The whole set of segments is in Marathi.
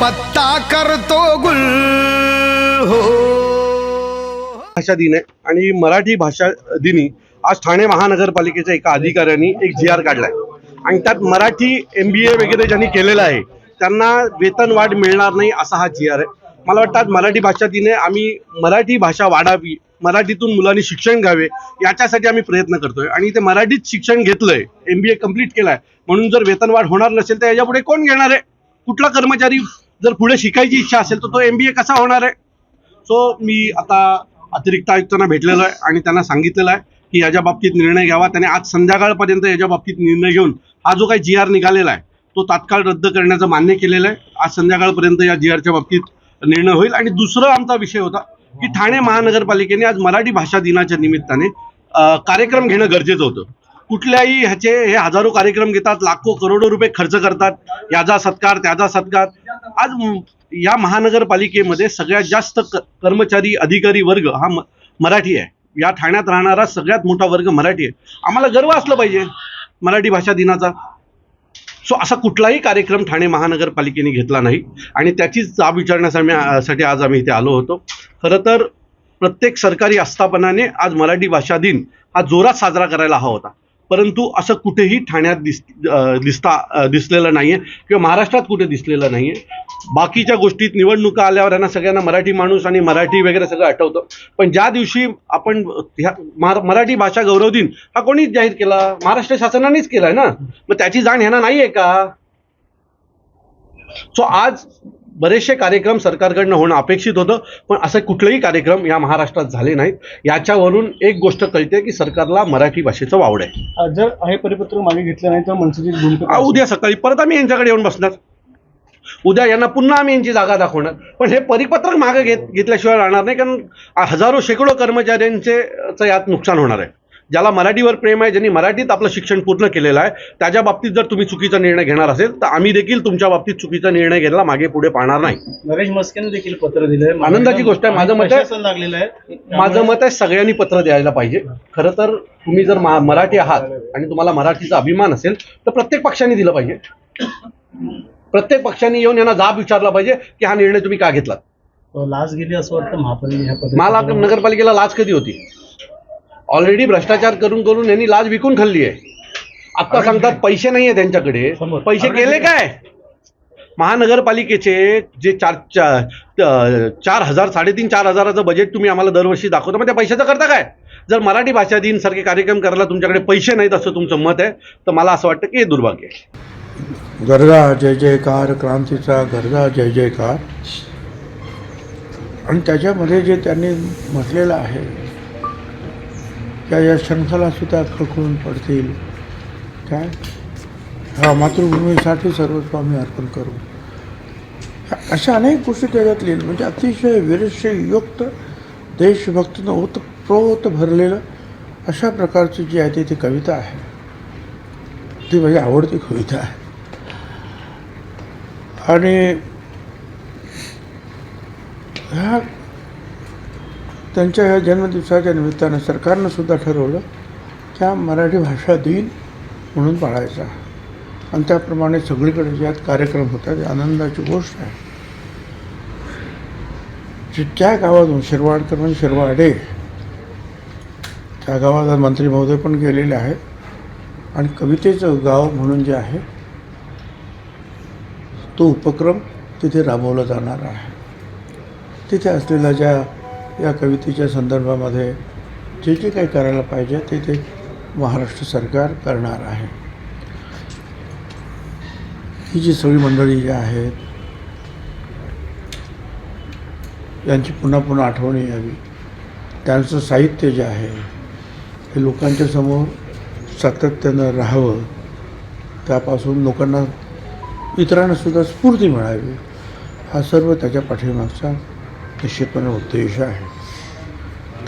पत्ता करतो गुल हो. भाषा दिन आहे आणि मराठी भाषा दिनी आज ठाणे महानगरपालिकेच्या एका अधिकाऱ्यांनी एक जी आर काढलाय. आणि त्यात मराठी एम बी ए वगैरे ज्यांनी केलेलं आहे त्यांना वेतन वाढ मिळणार नाही असा हा जी आर आहे. मला वाटतं आज मराठी भाषा दिने आम्ही मराठी भाषा वाढावी मराठीतून मुलांनी शिक्षण घ्यावे याच्यासाठी आम्ही प्रयत्न करतोय. आणि ते मराठीत शिक्षण घेतलंय एम बी ए कंप्लीट केलाय म्हणून जर वेतन वाढ होणार नसेल तर याच्यापुढे कोण घेणार आहे? कुठला कर्मचारी जर पुढे शिकायची इच्छा असेल तर तो एम बी ए कसा होणार आहे? सो मी आता अतिरिक्त आयुक्तांना भेटलेलो आहे आणि त्यांना सांगितलेलं आहे की याच्या बाबतीत निर्णय घ्यावा. त्याने आज संध्याकाळपर्यंत याच्या बाबतीत निर्णय घेऊन हा जो काही जी आर निघालेला आहे तो तात्काळ रद्द करण्याचं मान्य केलेलं आहे. आज संध्याकाळपर्यंत या जी आरच्या बाबतीत निर्णय होईल. आणि दुसरा आमचा विषय होता की ठाणे महानगरपालिकेने आज मराठी भाषा दिनाच्या निमित्ताने कार्यक्रम घेणं गरजेचं होतं. कुठल्याही ह्याचे हे हजारो कार्यक्रम घेतात लाखो करोडो रुपये खर्च करतात. याचा सत्कार त्याचा सत्कार. आज या महानगरपालिकेमध्ये सगळ्यात जास्त क- कर्मचारी अधिकारी वर्ग हा म- मराठी आहे. या ठाण्यात राहणारा सगळ्यात मोठा वर्ग मराठी आहे. आम्हाला गर्व असलं पाहिजे मराठी भाषा दिनाचा. सो असा कुठलाही कार्यक्रम ठाणे महानगरपालिकेने घेतला नाही. आणि त्याचीच जाब विचारण्यासाठी आज आम्ही इथे आलो होतो. खरं तर प्रत्येक सरकारी आस्थापनाने आज मराठी भाषा दिन हा जोरात साजरा करायला हवा होता. परंतु असं कुठेही ठाण्यात दिस दिसता दिसलेलं दिसलेलं नाहीये किंवा महाराष्ट्रात कुठे दिसलेलं नाहीये. बाकीच्या गोष्टीत निवडणुका आल्यावर यांना सगळ्यांना मराठी माणूस आणि मराठी वगैरे सगळं आठवतं. पण ज्या दिवशी आपण ह्या मराठी भाषा गौरव दिन हा कोणीच जाहीर केला? महाराष्ट्र शासनानेच केला आहे ना? मग त्याची जाण ह्यांना नाहीये का? सो आज बरेचसे कार्यक्रम सरकारकडनं होणं अपेक्षित होतं पण असं कुठलेही कार्यक्रम या महाराष्ट्रात झाले नाहीत. याच्यावरून एक गोष्ट कळते की सरकारला मराठी भाषेचं वावड आहे. जर हे परिपत्रक मागे घेतलं नाही तर मनसेची उद्या सकाळी परत आम्ही यांच्याकडे येऊन बसणार. उद्या यांना पुन्हा आम्ही यांची जागा दाखवणार. पण हे परिपत्रक मागे घेत घेतल्याशिवाय राहणार नाही कारण हजारो शेकडो कर्मचाऱ्यांचे यात नुकसान होणार आहे. ज्याला मराठीवर प्रेम आहे ज्यांनी मराठीत आपलं शिक्षण पूर्ण केलेलं आहे त्याच्या बाबतीत जर तुम्ही चुकीचा निर्णय घेणार असेल तर आम्ही देखील तुमच्या बाबतीत चुकीचा निर्णय घ्यायला मागे पुढे पाहणार नाही. नरेश मस्केने देखील पत्र दिलंय. आनंदाची गोष्ट आहे. माझं मत आहे- प्रशासन लागलेलं आहे. माझं मत आहे सगळ्यांनी पत्र द्यायला पाहिजे. खरं तर तुम्ही जर मराठी आहात आणि तुम्हाला मराठीचा अभिमान असेल तर प्रत्येक पक्षाने दिलं पाहिजे. प्रत्येक पक्षाने येऊन यांना जाब विचारला पाहिजे की हा निर्णय तुम्ही का घेतलात? तो लाच गेली असं वाटतं महापालिका मला नगरपालिकेला लाच कधी होती? ऑलरेडी भ्रष्टाचार करून करून यांनी लाच विकून खाल्ली आहे. आता सांगतात पैसे नाहीये त्यांच्याकडे. समोर. पैसे केले काय? महानगरपालिकेचे जे चार चार चार हजार साडेतीन चार हजाराचं बजेट तुम्ही आम्हाला दरवर्षी दाखवता मग त्या पैशाचं करता काय? जर मराठी भाषा दिन सारखे कार्यक्रम करायला तुमच्याकडे पैसे नाहीत असं तुमचं मत आहे तर मला असं वाटतं की हे दुर्भाग्य आहे. गरजा जय जयकार क्रांतीचा गरजा जय जयकार. आणि त्याच्यामध्ये जे त्यांनी म्हटलेलं आहे त्या या शंखाला सुद्धा खळखळून पडतील काय? हा मातृभूमीसाठी सर्वस्व आम्ही अर्पण करू. ह्या अशा अनेक गोष्टी त्याच्यात लिहिलं म्हणजे अतिशय वीरशयुक्त देशभक्तीनं ओतप्रोत भरलेलं अशा प्रकारची जी आहे ती ती कविता आहे. ती माझी आवडती कविता आहे. आणि ह्या त्यांच्या ह्या जन्मदिवसाच्या निमित्तानं सरकारनं सुद्धा ठरवलं की हा मराठी भाषा दिन म्हणून पाळायचा. आणि त्याप्रमाणे सगळीकडे ज्यात कार्यक्रम होतात आनंदाची गोष्ट आहे. जे त्या गावातून शिरवाडकर म्हणजे शिरवाडे त्या गावात मंत्री महोदय पण गेलेले आहेत. आणि कवितेचं गाव म्हणून जे आहे तो उपक्रम तिथे राबवला जाणार आहे. तिथे असलेल्या ज्या या कवितेच्या संदर्भामध्ये जे जे काही करायला पाहिजे ते ते महाराष्ट्र सरकार करणार आहे. ही जी सगळी मंडळी जी आहेत यांची पुन्हा पुन्हा आठवणी यावी. त्यांचं साहित्य जे आहे हे लोकांच्या समोर सातत्यानं राहावं त्यापासून लोकांना इतरांनासुद्धा स्फूर्ती मिळावी हा सर्व त्याच्या पाठीमागचा निश्चितपणे उद्देश आहे.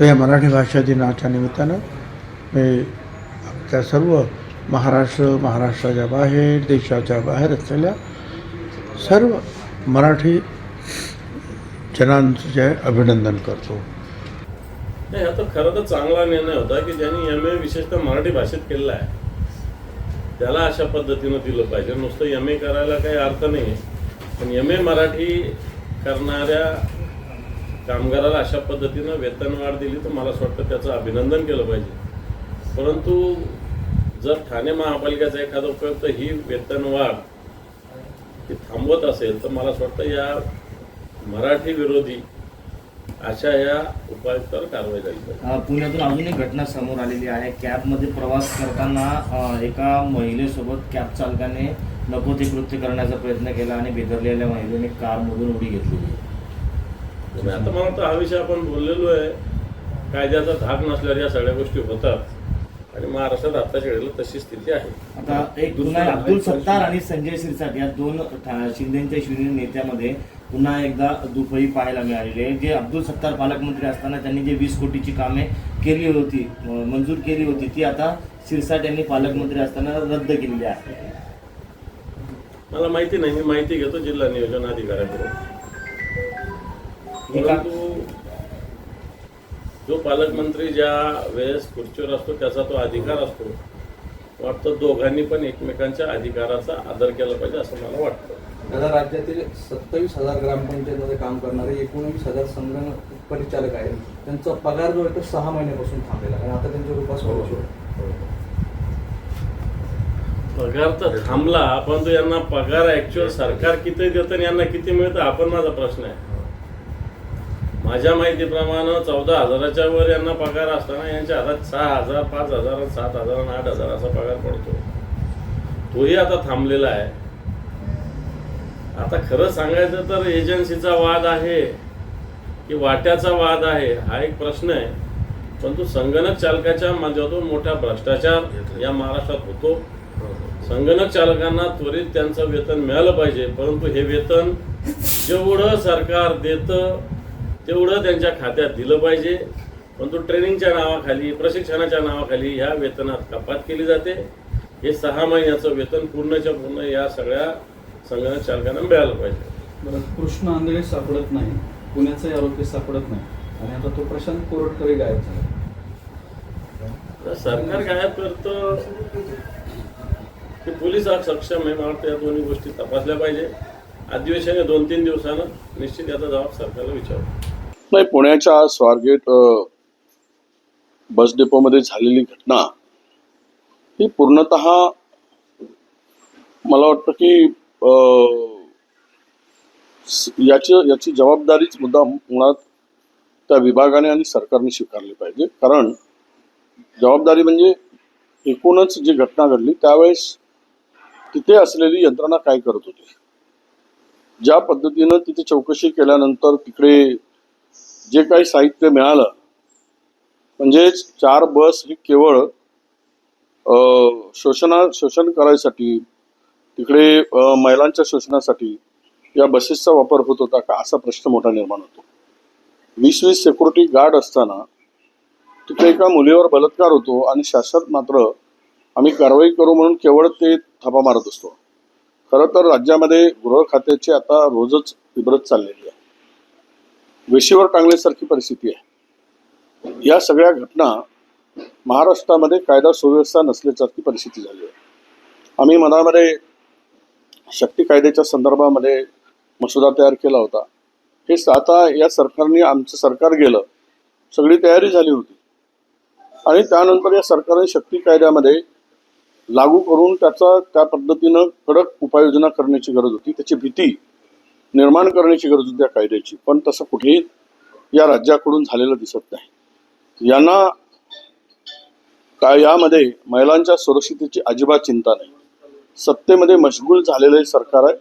तर या मराठी भाषा दिनाच्या निमित्तानं मी आपल्या सर्व महाराष्ट्र महाराष्ट्राच्या बाहेर देशाच्या बाहेर असलेल्या सर्व मराठी जनांचं जे अभिनंदन करतो. नाही हा तर खरं तर चांगला निर्णय होता की ज्यांनी एम ए विशेषतः मराठी भाषेत केलेला आहे. त्याला अशा पद्धतीनं दिलं पाहिजे. नुसतं एम ए करायला काही अर्थ नाही पण एम ए मराठी करणाऱ्या कामगाराला अशा पद्धतीनं वेतनवाढ दिली तर मला असं वाटतं त्याचं अभिनंदन केलं पाहिजे. परंतु जर ठाणे महापालिकेचा एखादा उपयुक्त ही वेतनवाढ ती थांबवत असेल तर मला असं वाटतं या मराठी विरोधी अशा या उपायुक्तावर कारवाई झाली पुण्यातून अजून एक घटना समोर आलेली आहे. कॅबमध्ये प्रवास करताना एका महिलेसोबत कॅब चालकाने नको ते कृत्य करण्याचा प्रयत्न केला आणि बिथरलेल्या महिलेने कारमधून उडी घेतलेली आणि आता हा विषय आपण बोललेलो आहे. कायद्याचा धाक नसल्यावर या सगळ्या गोष्टी होतात. आणि महाराष्ट्रात आत्ताच्या वेळेला तशी स्थिती आहे. आता एक पुन्हा अब्दुल सत्तार आणि संजय शिरसाट या दोन शिंदेच्या शिवसेना नेत्यामध्ये पुन्हा एकदा दुफळी पाहायला मिळालेली आहे. जे अब्दुल सत्तार पालकमंत्री असताना त्यांनी जे वीस कोटीची कामे केली होती मंजूर केली होती ती आता शिरसाट यांनी पालकमंत्री असताना रद्द केलेली आहे. मला माहिती नाही. मी माहिती घेतो जिल्हा नियोजन अधिकाऱ्याकडून. जो पालकमंत्री ज्या वेळेस खुर्चीवर असतो त्याचा तो अधिकार असतो. वाटतं दोघांनी पण एकमेकांच्या अधिकाराचा आदर केला पाहिजे असं मला वाटतं. दादा राज्यातील सत्तावीस हजार ग्रामपंचायतमध्ये काम करणारे एकोणवीस हजार संगणक परिचालक आहेत. त्यांचा पगार जो आहे तो सहा महिन्यापासून थांबलेला आहे. आणि आता त्यांच्या रूपात सुरू आहे. पगार तर थांबला परंतु यांना पगार ऍक्च्युअल सरकार किती देतं आणि यांना किती मिळतं हा पण माझा प्रश्न आहे. माझ्या माहितीप्रमाणे चौदा हजाराच्या वर यांना पगार असताना यांच्या हातात सहा हजार पाच हजार सात हजार आणि आठ हजार असा पगार पडतो. तोही आता थांबलेला आहे. आता खरं सांगायचं तर एजन्सीचा वाद आहे की वाट्याचा वाद आहे हा एक प्रश्न आहे. परंतु संगणक चालकाच्या माध्यमातून मोठा भ्रष्टाचार या महाराष्ट्रात होतो. संगणक चालकांना त्वरित त्यांचं वेतन मिळालं पाहिजे परंतु हे वेतन जेवढं सरकार देतं तेवढं त्यांच्या खात्यात दिलं पाहिजे. परंतु ट्रेनिंगच्या नावाखाली प्रशिक्षणाच्या नावाखाली ह्या वेतनात कपात केली जाते. हे सहा महिन्याचं वेतन पूर्णच्या पूर्ण या सगळ्या संगणक चालकांना मिळालं पाहिजे. बरं कृष्ण आंधळे सापडत नाही. पुण्याचाही आरोपी सापडत नाही. आणि आता तो प्रशांत कोरटकरही गायब झाला. सरकार गायब करतं की पोलीस हा सक्षम आहे. मला वाटतं या दोन्ही गोष्टी तपासल्या पाहिजे. अधिवेशन दोन तीन दिवसानं निश्चित याचा जबाब सरकारला विचारू. नाही पुण्याच्या स्वारगेट बस डेपोमध्ये झालेली घटना ही पूर्णत मला वाटतं की याची याची जबाबदारीच मुद्दा मुळात त्या विभागाने आणि सरकारने स्वीकारली पाहिजे. कारण जबाबदारी म्हणजे एकूणच जी घटना घडली त्यावेळेस तिथे असलेली यंत्रणा काय करत होती? ज्या पद्धतीनं तिथे चौकशी केल्यानंतर तिकडे जे काही साहित्य मिळालं म्हणजेच चार बस ही केवळ शोषणा शोषण करायसाठी तिकडे महिलांच्या शोषणासाठी या बसेसचा वापर होत होता का असा प्रश्न मोठा निर्माण होतो. वीस वीस सिक्युरिटी गार्ड असताना तिकडे एका मुलीवर बलात्कार होतो आणि शासन मात्र आम्ही कारवाई करू म्हणून केवळ ते थापा मारत असतो. खरं तर राज्यामध्ये गृह खात्याची आता रोजच इब्रत चाललेली आहे. वेशीवर टांगल्यासारखी परिस्थिती आहे. या सगळ्या घटना महाराष्ट्रामध्ये कायदा सुव्यवस्था नसल्यासारखी परिस्थिती झाली आहे. आम्ही मनामध्ये शक्ती कायद्याच्या संदर्भामध्ये मसुदा तयार केला होता. हे आता या सरकारने आमचं सरकार गेलं सगळी तयारी झाली होती. आणि त्यानंतर या सरकारने शक्ती कायद्यामध्ये लागू करून त्याचा त्या पद्धतीनं कडक उपाययोजना करण्याची गरज होती. त्याची भीती निर्माण करण्याची गरज होती त्या कायद्याची. पण तसं कुठेही या राज्याकडून झालेलं दिसत नाही. यांना काय यामध्ये महिलांच्या सुरक्षितेची अजिबात चिंता नाही. सत्तेमध्ये मशगूल झालेलं सरकार आहे.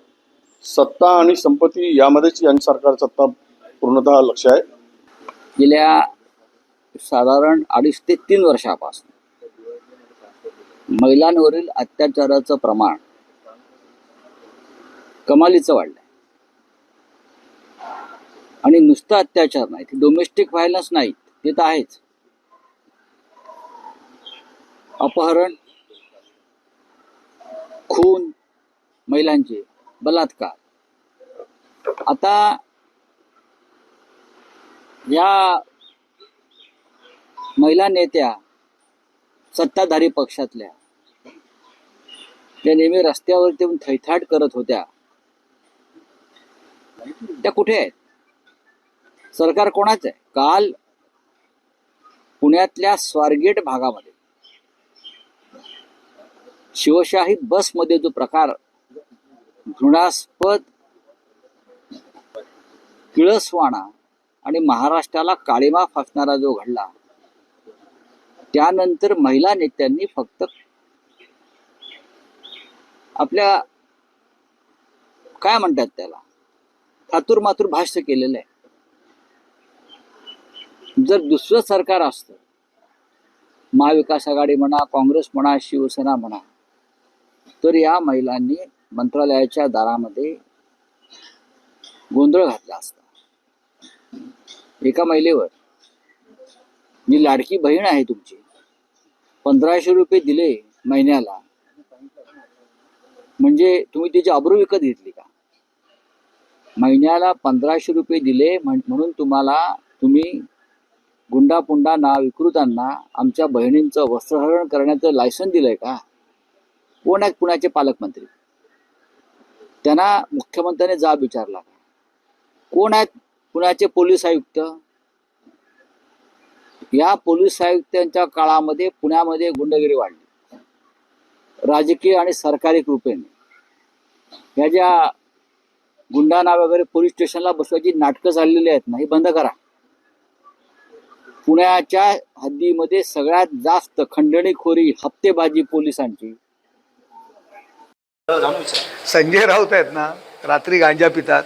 सत्ता आणि संपत्ती यामध्येच यांनी सरकार सत्ता पूर्णतः लक्ष आहे. गेल्या साधारण अडीच ते तीन वर्षापासून महिलांवरील अत्याचाराचं प्रमाण कमालीचं वाढलंय. आणि नुसतं अत्याचार नाही ते डोमेस्टिक व्हायलन्स नाही ते तर आहेच. अपहरण खून महिलांचे बलात्कार. आता या महिला नेत्या सत्ताधारी पक्षातल्या त्या नेहमी रस्त्यावरती येऊन थैथाट करत होत्या. त्या कुठे आहेत? सरकार कोणाचं आहे? काल पुण्यातल्या स्वारगेट भागामध्ये शिवशाही बसमध्ये जो प्रकार घृणास्पद किळसवाणा आणि महाराष्ट्राला काळीमा फासणारा जो घडला त्यानंतर महिला नेत्यांनी फक्त आपल्या काय म्हणतात त्याला? हातूर मातूर भाष्य केलेलं आहे. जर दुसरं सरकार असतं महाविकास आघाडी म्हणा काँग्रेस म्हणा शिवसेना म्हणा तर या महिलांनी मंत्रालयाच्या दारामध्ये गोंधळ घातला असता. एका महिलेवर जी लाडकी बहीण आहे तुमची. पंधराशे रुपये दिले महिन्याला. म्हणजे तुम्ही तिची अब्रू विकत घेतली का? महिन्याला पंधराशे रुपये दिले म्हण- म्हणून तुम्हाला तुम्ही गुंडापुंडांना विकृतांना आमच्या बहिणींचं वस्त्रहरण करण्याचं लायसन दिलंय का? कोण आहेत पुण्याचे पालकमंत्री? त्यांना मुख्यमंत्र्याने जाब विचारला का? कोण आहेत पुण्याचे पोलीस आयुक्त? या पोलीस आयुक्तांच्या काळामध्ये पुण्यामध्ये गुंडगिरी वाढली. राजकीय आणि सरकारी कृपेने. या ज्या गुंडांना वगैरे पोलीस स्टेशनला बसवायची नाटकं चाललेली आहेत ना ही बंद करा. पुण्याच्या हद्दीमध्ये सगळ्यात जास्त खंडणीखोरी हप्तेबाजी पोलिसांची. संजय राऊत आहेत ना रात्री गांजा पितात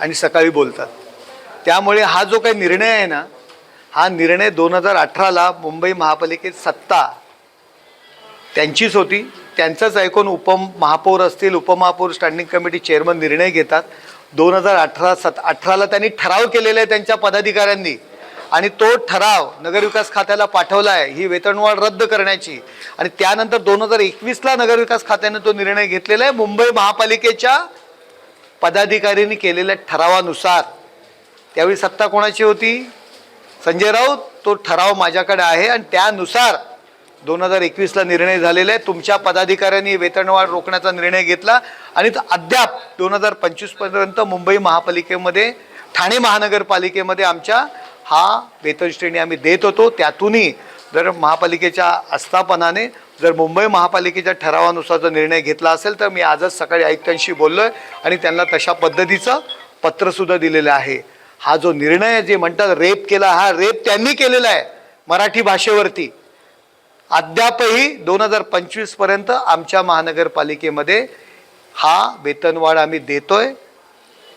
आणि सकाळी बोलतात. त्यामुळे हा जो काही निर्णय आहे ना हा निर्णय दोन हजार अठराला मुंबई महापालिकेत सत्ता. त्यांचीच होती. त्यांचंच ऐकून उपम महापौर असतील उपमहापौर स्टँडिंग कमिटी चेअरमन निर्णय घेतात. दोन हजार अठरा सत अठराला त्यांनी ठराव केलेला आहे त्यांच्या पदाधिकाऱ्यांनी. आणि तो ठराव नगरविकास खात्याला पाठवला आहे ही वेतनवाढ रद्द करण्याची. आणि त्यानंतर दोन हजार एकवीसला नगरविकास खात्याने तो निर्णय घेतलेला आहे. मुंबई महापालिकेच्या पदाधिकाऱ्यांनी केलेल्या ठरावानुसार. त्यावेळी सत्ता कोणाची होती? संजय राऊत. तो ठराव माझ्याकडे आहे आणि त्यानुसार दोन हजार एकवीसला निर्णय झालेला आहे. तुमच्या पदाधिकाऱ्यांनी वेतनवाढ रोखण्याचा निर्णय घेतला. आणि तो अद्याप दोन हजार पंचवीसपर्यंत मुंबई महापालिकेमध्ये ठाणे महानगरपालिकेमध्ये आमच्या हा वेतनश्रेणी आम्ही देत होतो. त्यातूनही जर महापालिकेच्या आस्थापनाने जर मुंबई महापालिकेच्या ठरावानुसार जर निर्णय घेतला असेल तर मी आजच सकाळी आयुक्तांशी बोललो आहे आणि त्यांना तशा पद्धतीचं पत्रसुद्धा दिलेलं आहे. हा जो निर्णय जे म्हणतात रेप केला हा रेप त्यांनी केलेला आहे मराठी भाषेवरती. अद्यापही दोन हजार पंचवीसपर्यंत आमच्या महानगरपालिकेमध्ये हा वेतनवाढ आम्ही देतोय.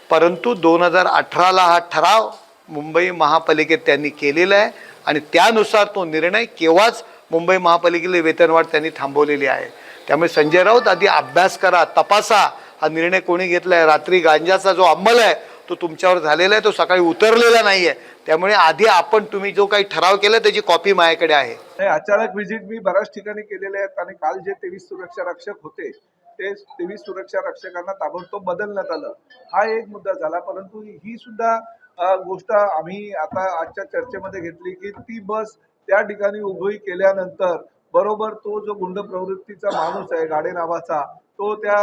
परंतु दोन हजार अठराला हा ठराव मुंबई महापालिकेत त्यांनी केलेला आहे आणि त्यानुसार तो निर्णय केव्हाच मुंबई महापालिकेला वेतनवाढ त्यांनी थांबवलेली आहे. त्यामुळे संजय राऊत आधी अभ्यास करा तपासा. हा निर्णय कोणी घेतला आहे रात्री गांजाचा जो अंमल आहे तो तुमच्यावर झालेला आहे तो सकाळी उतरलेला नाही आहे त्यामुळे आधी आपण तुम्ही जो काही ठराव केला त्याची कॉपी माझ्याकडे आहे. अचानक व्हिजिट मी बऱ्याच ठिकाणी केलेले आहेत आणि काल जे तेवीस सुरक्षा रक्षक होते ते तेवीस सुरक्षा रक्षकांना ताबडतोब बदलण्यात आलं. हा एक मुद्दा झाला परंतु ही सुद्धा गोष्ट आम्ही आता आजच्या चर्चेमध्ये घेतली की ती बस त्या ठिकाणी उभी केल्यानंतर बरोबर तो जो गुंड प्रवृत्तीचा माणूस आहे गाडे नावाचा तो त्या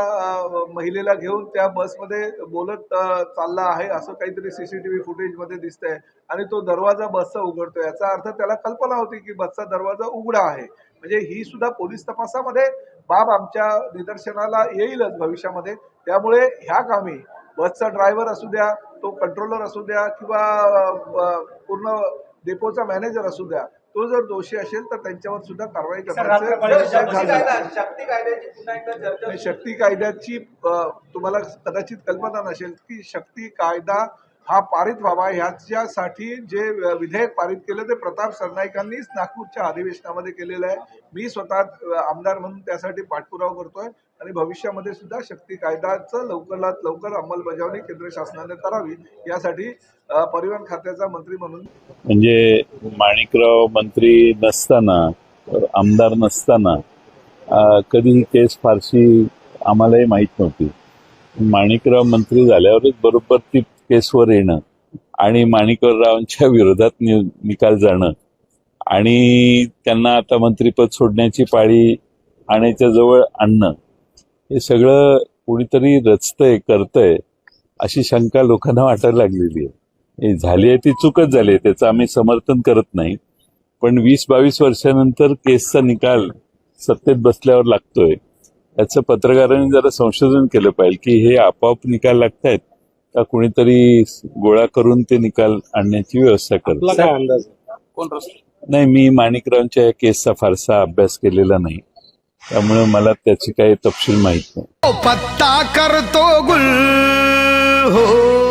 महिलेला घेऊन त्या बसमध्ये बोलत चालला आहे असं काहीतरी सीसीटीव्ही फुटेजमध्ये दिसतंय आणि तो दरवाजा बसचा उघडतो याचा अर्थ त्याला कल्पना होती की बसचा दरवाजा उघडा आहे. म्हणजे ही सुद्धा पोलीस तपासामध्ये बाब आमच्या निदर्शनाला येईलच भविष्यामध्ये. त्यामुळे ह्या कामी बसचा ड्रायव्हर असू द्या तो कंट्रोलर असू द्या किंवा पूर्ण डेपोचा मॅनेजर असू द्या तो जर दोषी असेल तर त्यांच्यावर सुद्धा कारवाई करण्याचं शक्ती कायद्याची तुम्हाला कदाचित कल्पना नसेल की शक्ती कायदा हा पारित व्हावा. ह्याच्यासाठी जे विधेयक पारित केलं ते प्रताप सरनाईकांनीच नागपूरच्या अधिवेशनामध्ये केलेलं आहे. मी स्वतः आमदार म्हणून त्यासाठी पाठपुरावा करतोय. आणि भविष्यामध्ये सुद्धा शक्ती कायद्याचं लवकरात लवकर अंमलबजावणी केंद्र शासनाने करावी यासाठी परिवहन खात्याचा मंत्री म्हणून म्हणजे माणिकराव मंत्री नसताना आमदार नसताना कधी ही केस फारशी आम्हालाही माहीत नव्हती. माणिकराव मंत्री झाल्यावरच बरोबर ती केसवर येणं आणि माणिकरावांच्या विरोधात नि निकाल जाणं आणि त्यांना आता मंत्रीपद सोडण्याची पाळी आणायच्या जवळ आणणं. हे सगळं कोणीतरी रचतंय करतंय अशी शंका लोकांना वाटायला लागलेली आहे. हे झाली आहे ती चूकच झाली आहे. त्याचं आम्ही समर्थन करत नाही. पण वीस बावीस वर्षानंतर केसचा निकाल सत्तेत बसल्यावर लागतोय. याचं पत्रकारांनी जरा संशोधन केलं पाहिजे की हे आपोआप निकाल लागतायत का कुणीतरी गोळा करून ते निकाल आणण्याची व्यवस्था करत नाही मी माणिकरावांच्या या केसचा फारसा अभ्यास केलेला नाही. त्यामुळे मला त्याची काही तपशील माहीत नाही. पत्ता करतो गुल हो.